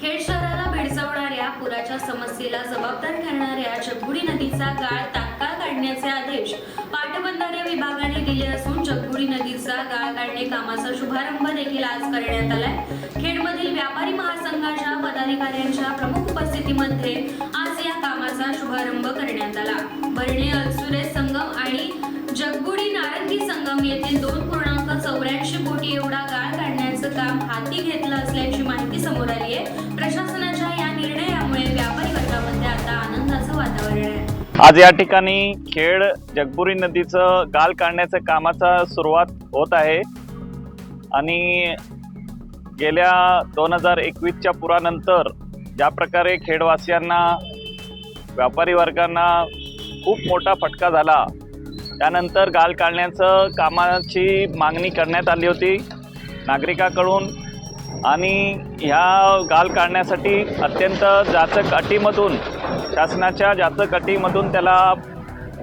खेड शहराला भेडसावणाऱ्या पुराच्या समस्येला जबाबदार ठरणाऱ्या जगबुडी नदीचा गाळ तात्काळ काढण्याचे आदेश पाटबंधारे विभागाने दिले असून जगबुडी नदीचा गाळ काढणे कामाचा शुभारंभ देखील आज करण्यात आलाय. खेडमधील व्यापारी महासंघाच्या पदाधिकाऱ्यांच्या प्रमुख उपस्थितीमध्ये आज या कामाचा शुभारंभ करण्यात आला. बर्णे अलसुरे संगम आणि जगबुडी नारंगी संगम येथील दोन पूर्णांक चौऱ्याऐंशी कोटी एवढा गाळ काढण्याचं काम हाती घेतलं असल्याची माहिती समोर आली आहे. आज या ठिकाणी खेड जगबुरी नदीचं गाल काढण्याच्या कामाचा सुरुवात होत आहे. आणि गेल्या दोन हजार एकवीसच्या पुरानंतर ज्या प्रकारे खेडवासियांना व्यापारी वर्गांना खूप मोठा फटका झाला त्यानंतर गाल काढण्याचं कामाची मागणी करण्यात आली होती नागरिकाकडून. आणि ह्या गाल काढण्यासाठी अत्यंत जाचक अटीमधून शासनाच्या जाचक अटीमधून त्याला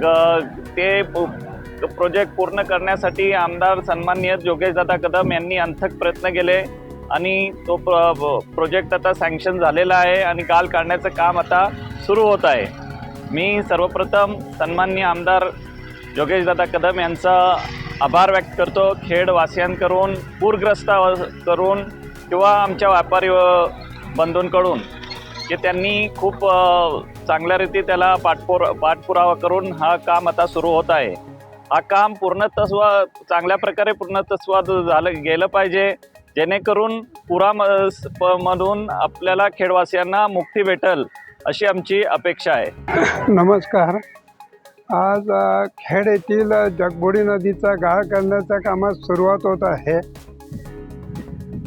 ग- ते प्रोजेक्ट पूर्ण करण्यासाठी आमदार सन्माननीय योगेशदादा कदम यांनी अंथक प्रयत्न केले आणि तो प्र प्रोजेक्ट आता सँक्शन झालेला आहे आणि गाल काढण्याचं काम आता सुरू होत आहे. मी सर्वप्रथम सन्माननीय आमदार जोगेशदादा कदम यांचा आभार व्यक्त करतो. खेडवासियांकडून पूरग्रस्त करून किंवा आमच्या व्यापारी बंधूंकडून. की त्यांनी खूप चांगल्या रीती त्याला पाठपुर पाठपुरावा करून हा काम आता सुरू होत आहे. हा काम पूर्णतस्व चांगल्या प्रकारे पूर्णतस्व झालं गेलं पाहिजे. जेणेकरून पुराम प- मधून आपल्याला खेडवासियांना मुक्ती भेटल अशी आमची अपेक्षा आहे. नमस्कार. आज खेड येथील जगबुडी नदीचा गाळ करण्याच्या कामास सुरुवात होत आहे.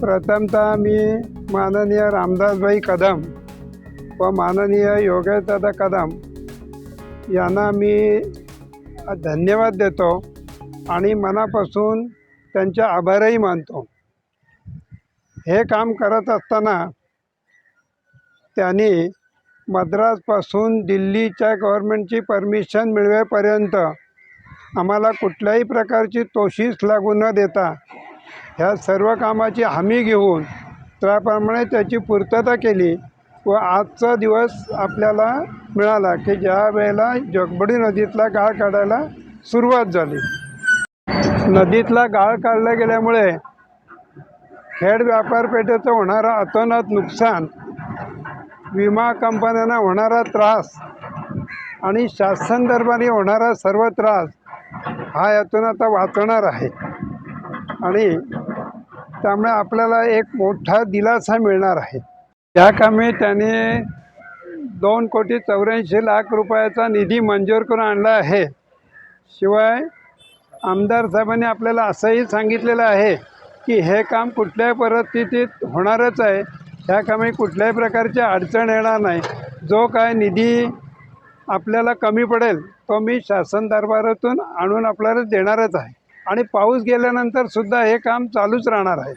प्रथमतः मी माननीय रामदासभाई कदम व माननीय योगेशदादा कदम यांना मी धन्यवाद देतो आणि मनापासून त्यांचे आभारही मानतो. हे काम करत असताना त्यांनी मद्रासपासून दिल्लीच्या गव्हर्नमेंटची परमिशन मिळवेपर्यंत आम्हाला कुठल्याही प्रकारची तोशीस लागू न देता ह्या सर्व कामाची हमी घेऊन त्याप्रमाणे त्याची पूर्तता केली. व आजचा दिवस आपल्याला मिळाला की ज्या वेळेला जगबडी नदीतला गाळ काढायला सुरुवात झाली. नदीतला गाळ काढला गेल्यामुळे खेड व्यापारपेठेचं होणारं अतोनात नुकसान विमा कंपन्यांना होणारा त्रास आणि शासन दरबारी होणारा सर्व त्रास हा यातून आता वाचणार आहे. आणि त्यामुळे आपल्याला एक मोठा दिलासा मिळणार आहे. या कामी त्याने दोन कोटी चौऱ्याऐंशी लाख रुपयाचा निधी मंजूर करून आणला आहे. शिवाय आमदार साहेबांनी आपल्याला असंही सांगितलेलं आहे की हे काम कुठल्याही परिस्थितीत होणारच आहे. ह्या कामी कुठल्याही प्रकारची अडचण येणार नाही. जो काय निधी आपल्याला कमी पडेल तो मी शासन दरबारातून आणून आपल्याला देणारच आहे. आणि पाऊस गेल्यानंतर सुद्धा हे काम चालूच राहणार आहे.